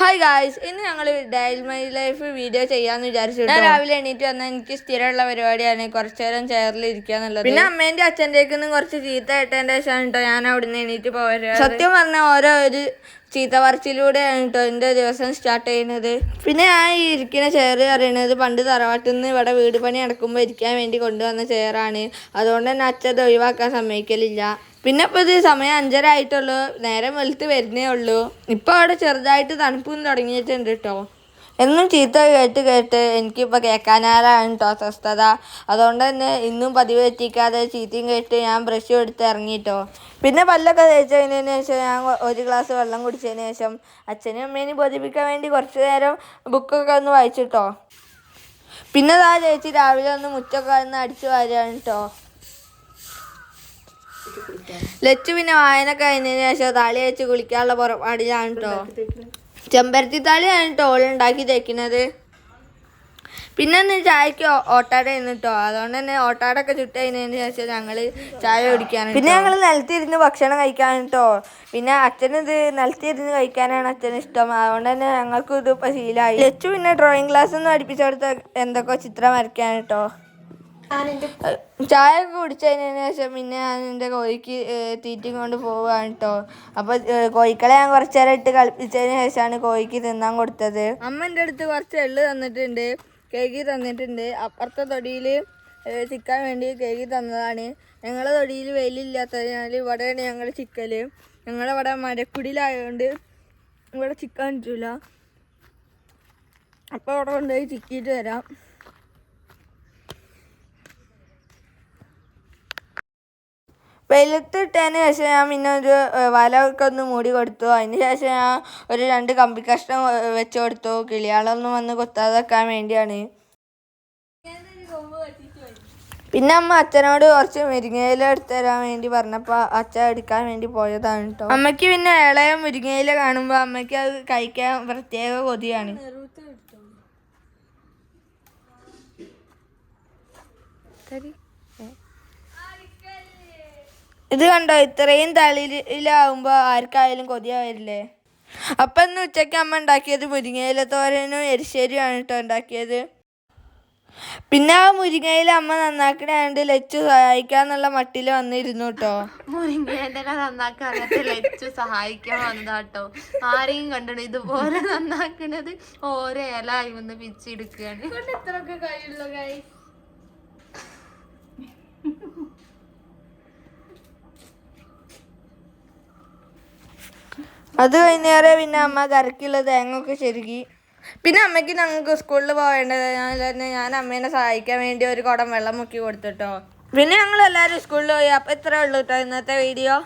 Hi guys ഇന്ന് ഞങ്ങൾ dial my life video ചെയ്യാന്ന് വിചാരിച്ചു ഞാൻ രാവിലെ എണീറ്റ് വന്നാൽ എനിക്ക് സ്ഥിരമുള്ള പരിപാടിയാണ് കുറച്ചു നേരം ചെയറിൽ ഇരിക്കുക എന്നുള്ളത് പിന്നെ അമ്മേന്റെ അച്ഛന്റെ നിന്ന് കുറച്ച് ചീത്ത ഇട്ടതിന്റെ ശേഷമാണ് കേട്ടോ ഞാൻ അവിടുന്ന് എണീറ്റ് പോയത്. സത്യം പറഞ്ഞാൽ ഓരോ ഒരു ചീത്ത പറച്ചിലൂടെയാണ് കേട്ടോ എന്റെ ദിവസം സ്റ്റാർട്ട് ചെയ്യുന്നത്. പിന്നെ ഞാൻ ഇരിക്കുന്ന ചെയർ അറിയണത് പണ്ട് തറവാട്ടിൽ നിന്ന് ഇവിടെ വീട് പണി നടക്കുമ്പോൾ ഇരിക്കാൻ വേണ്ടി കൊണ്ടുവന്ന ചെയറാണ് അതുകൊണ്ട് തന്നെ അച്ഛൻ അത് ഒഴിവാക്കാൻ സമ്മതിക്കലില്ല. പിന്നെ ഇപ്പോൾ ഇത് സമയം അഞ്ചര ആയിട്ടുള്ളൂ. നേരം വെളുത്ത് വരുന്നേ ഉള്ളൂ. ഇപ്പോൾ അവിടെ ചെറുതായിട്ട് തണുപ്പും തുടങ്ങിയിട്ടുണ്ട് കേട്ടോ എന്നും ചീത്ത കേട്ട് കേട്ട് എനിക്കിപ്പോൾ കേൾക്കാനാരാണ് കേട്ടോ അസ്വസ്ഥത. അതുകൊണ്ട് തന്നെ ഇന്നും പതിവ് തെറ്റിക്കാതെ ചീത്തയും കേട്ട് ഞാൻ ബ്രഷ് എടുത്ത് ഇറങ്ങിയിട്ടോ പിന്നെ പല്ലൊക്കെ തേച്ചതിന് ശേഷം ഞാൻ ഒരു ഗ്ലാസ് വെള്ളം കുടിച്ചതിന് ശേഷം അച്ഛനും അമ്മേനെയും ബോധിപ്പിക്കാൻ വേണ്ടി കുറച്ച് നേരം ബുക്കൊക്കെ ഒന്ന് വായിച്ചിട്ടോ. പിന്നെ താ ചേച്ചി രാവിലെ ഒന്ന് മുറ്റൊക്കെ ഒന്ന് അടിച്ചു വാരുകയാണ് കേട്ടോ ലച്ചു പിന്നെ വായന കഴിഞ്ഞതിന് ശേഷം താളി വെച്ച് കുളിക്കാനുള്ള പുറപ്പാടിലാണ് കേട്ടോ ചെമ്പരത്തി താളിയാണ് കേട്ടോ ഓളുണ്ടാക്കി തേക്കുന്നത്. പിന്നെ ഒന്ന് ചായക്ക് ഓട്ടാട കേട്ടോ. അതുകൊണ്ട് തന്നെ ഓട്ടാടൊക്കെ ചുട്ടതിനു ശേഷം ഞങ്ങൾ ചായ കുടിക്കാനാണ് പിന്നെ ഞങ്ങൾ നിലത്തിരുന്ന് ഭക്ഷണം കഴിക്കാൻ കേട്ടോ. പിന്നെ അച്ഛനിത് ഇത് നിലത്തിരുന്ന് കഴിക്കാനാണ് അച്ഛന് ഇഷ്ടം. അതുകൊണ്ട് തന്നെ ഞങ്ങൾക്ക് ഇത് ഇപ്പം ശീലമായി ലച്ചു പിന്നെ ഡ്രോയിങ് ക്ലാസ് ഒന്നും പഠിപ്പിച്ചെടുത്ത എന്തൊക്കെ ചിത്രം വരയ്ക്കാൻ കേട്ടോ. ചായ ഒക്കെ കുടിച്ചതിന് ശേഷം പിന്നെ ഞാൻ എന്റെ കോഴിക്ക് തീറ്റി കൊണ്ട് പോവാണ് കേട്ടോ അപ്പോൾ കോഴിക്കളെ ഞാൻ കുറച്ച് നേരം ഇട്ട് കളിപ്പിച്ചതിന് ശേഷമാണ് കോഴിക്ക് തിന്നാൻ കൊടുത്തത്. അമ്മ എന്റെ അടുത്ത് കുറച്ച് എള്ള് തന്നിട്ടുണ്ട് കേക്ക് തന്നിട്ടുണ്ട്. അപ്പുറത്തെ തൊടിയിൽ ചിക്കാൻ വേണ്ടി കേക്ക് തന്നതാണ്. ഞങ്ങളെ തൊടിയിൽ വെയിലില്ലാത്തതിനാൽ ഇവിടെയാണ് ഞങ്ങൾ ചിക്കൽ ഞങ്ങളിവിടെ മരക്കുടിയിലായതുകൊണ്ട് ഇവിടെ ചിക്കൻ പറ്റില്ല അപ്പോൾ അവിടെ കൊണ്ടുപോയി ചിക്കിയിട്ട് വരാം. വെയിലത്തിട്ടതിന് ശേഷം ഞാൻ പിന്നെ ഒരു വലയൊക്കെ ഒന്ന് മൂടി കൊടുത്തു. അതിന് ശേഷം ഞാൻ ഒരു രണ്ട് കമ്പി കഷ്ണം വെച്ച് കൊടുത്തു. കിളിയാളൊന്നും വന്ന് കൊത്താതെക്കാൻ വേണ്ടിയാണ്. പിന്നെ അമ്മ അച്ഛനോട് കുറച്ച് മുരിങ്ങയില എടുത്തു തരാൻ വേണ്ടി പറഞ്ഞപ്പോൾ അച്ഛൻ എടുക്കാൻ വേണ്ടി പോയതാണ് കേട്ടോ അമ്മയ്ക്ക് പിന്നെ ഇളയ മുരിങ്ങയില കാണുമ്പോൾ അമ്മയ്ക്ക് അത് കഴിക്കാൻ പ്രത്യേക കൊതിയാണ്. ഇത് കണ്ടോ? ഇത്രയും തളിയിലാവുമ്പോൾ ആർക്കായാലും കൊതിയാവില്ലേ അപ്പം ഇന്ന് ഉച്ചയ്ക്ക് അമ്മ ഉണ്ടാക്കിയത് മുരിങ്ങയില തോരനും എരിശ്ശേരിയാണ് കേട്ടോ ഉണ്ടാക്കിയത്. പിന്നെ ആ മുരിങ്ങയില അമ്മ നന്നാക്കണാണ്ട് ലച്ചു സഹായിക്കാന്നുള്ള മട്ടിൽ വന്നിരുന്നു കേട്ടോ. മുരിങ്ങേന്റെ നന്നാക്കാൻ ലച്ചു സഹായിക്കാൻ വന്നതാട്ടോ ആരെയും കണ്ടു ഇതുപോലെ നന്നാക്കണത് ഓരോ ഇല ഒന്ന് പിച്ചെടുക്കുകയാണ് ഇത്രയൊക്കെ കഴിയുള്ള അത് കഴിഞ്ഞേറെ പിന്നെ അമ്മ കരക്കുള്ള തേങ്ങ ഒക്കെ ചെരുകി. പിന്നെ അമ്മയ്ക്ക് ഞങ്ങൾക്ക് സ്കൂളിൽ പോകേണ്ടത് ഞാൻ അമ്മേനെ സഹായിക്കാൻ വേണ്ടി ഒരു കുടം വെള്ളം മുക്കി കൊടുത്തിട്ടോ പിന്നെ ഞങ്ങൾ എല്ലാവരും സ്കൂളിൽ പോയി. അപ്പം ഇത്രേ ഉള്ളൂ കേട്ടോ ഇന്നത്തെ വീഡിയോ.